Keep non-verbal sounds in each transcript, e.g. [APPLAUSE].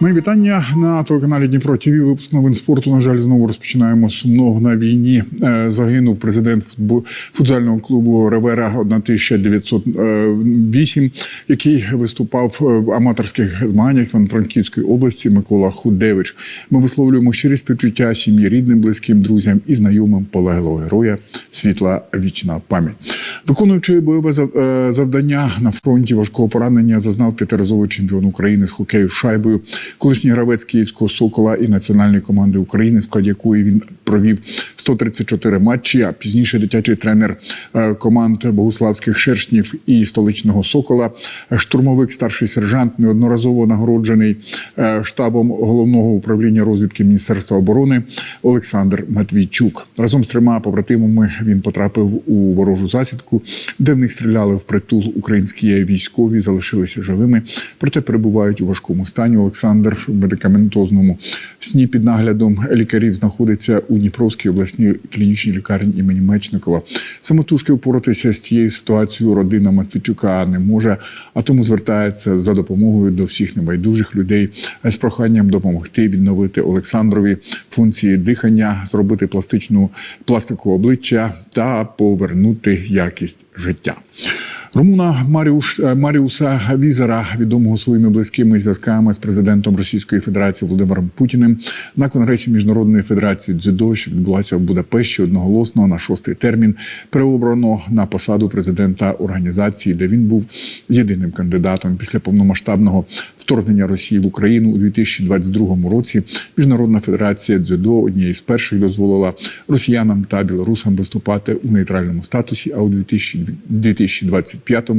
Мої вітання на телеканалі Дніпро ТВ. Випуск новин спорту. На жаль, знову розпочинаємо сумного на війні. Е, Загинув президент футзального клубу Ревера 1908, який виступав в аматорських змаганнях в Франківської області Микола Худевич. Ми висловлюємо щирі співчуття сім'ї, рідним, близьким, друзям і знайомим полеглого героя. Світла вічна пам'ять. Виконуючи бойове е, завдання на фронті важкого поранення, зазнав п'ятиразовий чемпіон України з хокею шайбою, колишній гравець Київського Сокола і національної команди України, в складі якої він провів 134 матчі. А пізніше дитячий тренер е, команд Богуславських шершнів і столичного Сокола, штурмовик старший сержант, неодноразово нагороджений е, штабом головного управління розвідки Міністерства оборони Олександр Матвійчук. Разом з трьома побратимами він потрапив у ворожу засідку, де в них стріляли в притул українські військові, залишилися живими, проте перебувають у важкому стані. Олександр в медикаментозному сні під наглядом лікарів знаходиться у Дніпровській обласній клінічній лікарні імені Мечникова. Самотужки впоратися з цією ситуацією родина Матвійчука не може, а тому звертається за допомогою до всіх небайдужих людей з проханням допомогти відновити Олександрові функції дихання, зробити пластичну пластику обличчя та повернути якість життя. Румуна Маріуш е, Маріуса Візера, відомого своїми близькими зв'язками з президентом Російської Федерації Володимиром Путіним, на конгресі міжнародної федерації дзюдо, що відбулася в Будапешті одноголосно на шостий термін, переобрано на посаду президента організації, де він був єдиним кандидатом. Після повномасштабного вторгнення Росії в Україну у 2022 році. Міжнародна федерація дзюдо однією з перших дозволила росіянам та білорусам виступати у нейтральному статусі. А у 2000 2025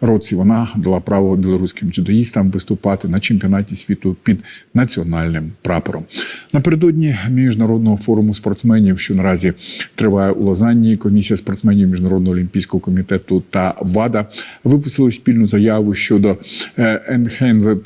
році вона дала право білоруським дзюдоїстам виступати на чемпіонаті світу під національним прапором. Напередодні міжнародного форуму спортсменів, що наразі триває у Лозанні, комісія спортсменів міжнародного олімпійського комітету та ВАДА випустили спільну заяву щодо е,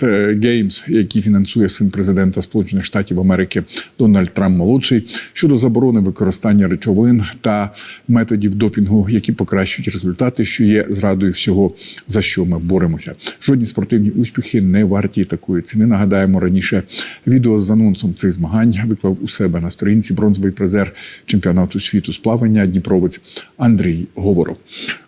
Enhanced Games, які фінансує син президента Сполучених Штатів Америки Дональд Трамп молодший щодо заборони використання речовин та методів допінгу, які покращують результати, що є зрадою всього за що ми боремося. Жодні спортивні успіхи не варті такої ціни. Нагадаємо раніше відео з анонсом цих змагань виклав у себе на сторінці бронзовий призер чемпіонату світу з плавання Дніпровець Андрій Говоров.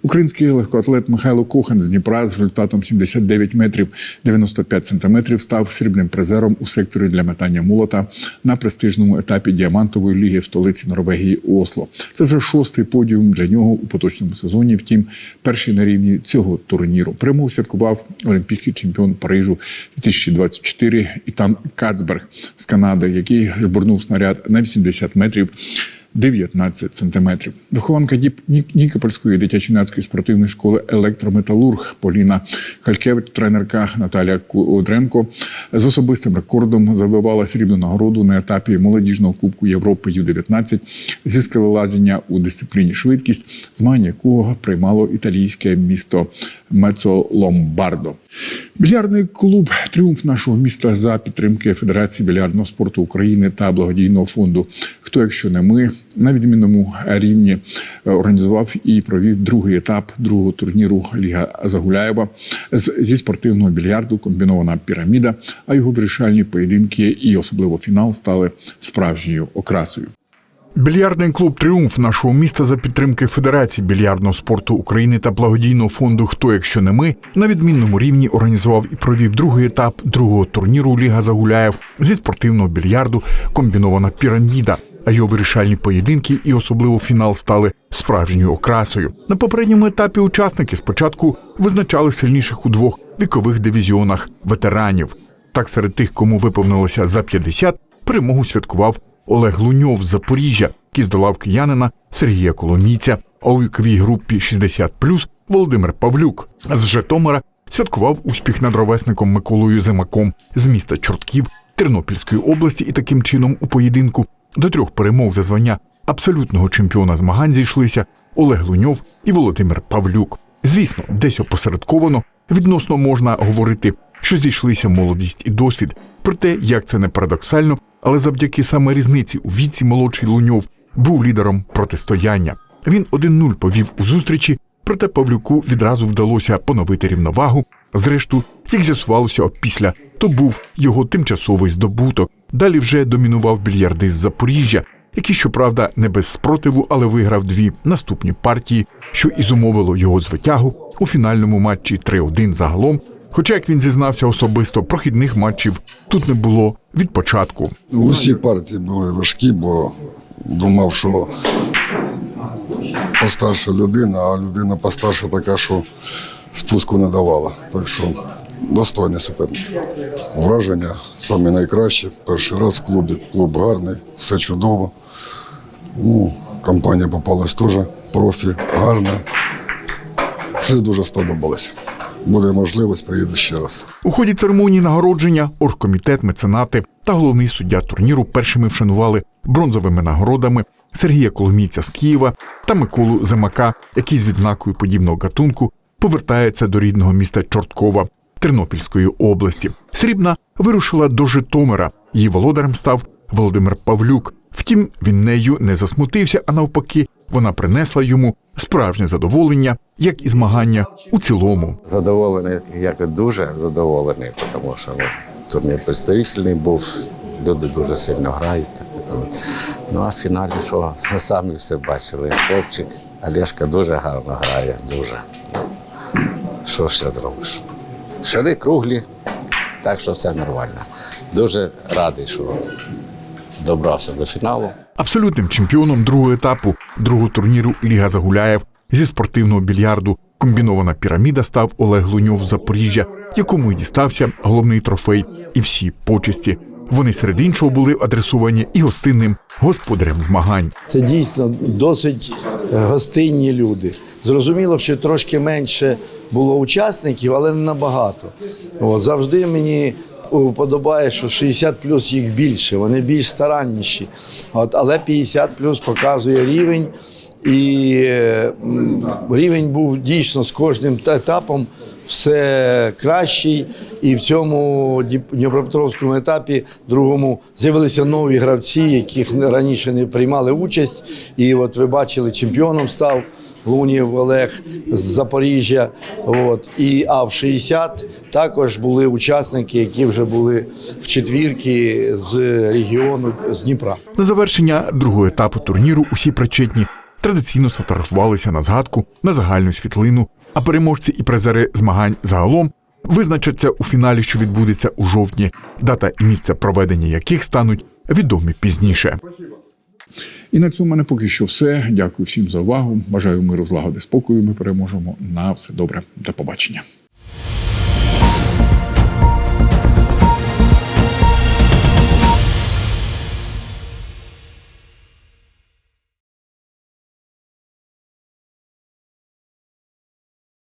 Український легкоатлет Михайло Кохан з Дніпра з результатом 79 метрів 95 сантиметрів став срібним призером у секторі для метання молота на престижному етапі діамантової ліги в столиці Норвегії Осло. Це вже шостий подіум для нього у поточному сезоні. Втім, перший на рівні цього турніру. Перемогу святкував олімпійський чемпіон Парижу 2024 Ітан Кацберг з Канади, який жбурнув снаряд на 80 метрів. 19 сантиметрів. Вихованка Нікопольської дитячо-юнацької спортивної школи електрометалург Поліна Халькевич, тренерка Наталія Кудренко з особистим рекордом завивала срібну нагороду на етапі молодіжного кубку Європи Ю-19 зі скелелазіння у дисципліні швидкість, змагання якого приймало італійське місто Мецо Ломбардо. Більярдний клуб Тріумф нашого міста за підтримки Федерації більярдного спорту України та благодійного фонду. Хто, якщо не ми, на відмінному рівні е, організував і провів другий етап другого турніру Ліга Загуляєва зі спортивного більярду комбінована піраміда. А його вирішальні поєдинки і особливо фінал стали справжньою окрасою. Більярдний клуб Тріумф нашого міста за підтримки Федерації більярдного спорту України та благодійного фонду Хто, якщо не ми на відмінному рівні організував і провів другий етап другого турніру Ліга Загуляєв зі спортивного більярду комбінована піраміда. А його вирішальні поєдинки і особливо фінал стали справжньою окрасою. На попередньому етапі учасники спочатку визначали сильніших у двох вікових дивізіонах ветеранів. Так, серед тих, кому виповнилося за 50, перемогу святкував Олег Луньов з Запоріжжя, який здолав киянина Сергія Коломійця, а у віковій групі 60+, Володимир Павлюк з Житомира святкував успіх над ровесником Миколою Зимаком з міста Чортків Тернопільської області і таким чином у поєдинку до трьох перемог за звання абсолютного чемпіона змагань зійшлися Олег Луньов і Володимир Павлюк. Звісно, десь опосередковано відносно можна говорити, що зійшлися молодість і досвід. Проте, як це не парадоксально, але завдяки саме різниці у віці молодший Луньов був лідером протистояння. Він 1-0 повів у зустрічі, проте Павлюку відразу вдалося поновити рівновагу, Зрештою, як з'ясувалося опісля, то був його тимчасовий здобуток. Далі вже домінував більярдист Запоріжжя, який, щоправда, не без спротиву, але виграв дві наступні партії, що і зумовило його звитягу у фінальному матчі 3-1 загалом. Хоча, як він зізнався особисто, прохідних матчів тут не було від початку. Усі партії були важкі, бо думав, що постарша людина, а людина постарша така, що спуску не давала. Так що достойний суперник. Враження самі найкраще. Перший раз в клубі. Клуб гарний, все чудово. Ну, компанія попалась теж профі, гарна. Все дуже сподобалось. Буде можливість, приїду ще раз. У ході церемонії нагородження оргкомітет, меценати та головний суддя турніру першими вшанували бронзовими нагородами Сергія Коломійця з Києва та Миколу Зимака, який з відзнакою подібного гатунку повертається до рідного міста Чорткова Тернопільської області. Срібна вирушила до Житомира. Її володарем став Володимир Павлюк. Втім, він нею не засмутився, а навпаки, вона принесла йому справжнє задоволення, як і змагання у цілому. Задоволений, як дуже задоволений, тому що ну, турнір представительний був, люди дуже сильно грають. Так, і там. Ну а в фіналі що [LAUGHS] самі все бачили. Хлопчик Олешка дуже гарно грає, дуже. Що ще зробиш? Шари круглі, так що все нормально. Дуже радий, що добрався до фіналу. Абсолютним чемпіоном другого етапу другого турніру Ліга Загуляєв зі спортивного більярду комбінована піраміда став Олег Луньов з Запоріжжя, якому й дістався головний трофей і всі почесті. Вони серед іншого були адресовані і гостинним господарям змагань. Це дійсно досить е, гостинні люди. Зрозуміло, що трошки менше було учасників, але не набагато. От, завжди мені подобає, що 60 плюс їх більше, вони більш старанніші. От, але 50 плюс показує рівень. І е, рівень був дійсно з кожним етапом все кращий. І в цьому Дніп- Дніпропетровському етапі другому з'явилися нові гравці, яких раніше не приймали участь. І от ви бачили, чемпіоном став Лунів Олег з Запоріжжя. От. І, а в 60 також були учасники, які вже були в четвірки з регіону з Дніпра. На завершення другого етапу турніру усі причетні традиційно сфотографувалися на згадку на загальну світлину, а переможці і призери змагань загалом визначаться у фіналі, що відбудеться у жовтні, дата і місце проведення яких стануть відомі пізніше. І на цьому мене поки що все. Дякую всім за увагу. Бажаю миру, злагоди, спокою. Ми переможемо. На все добре. До побачення.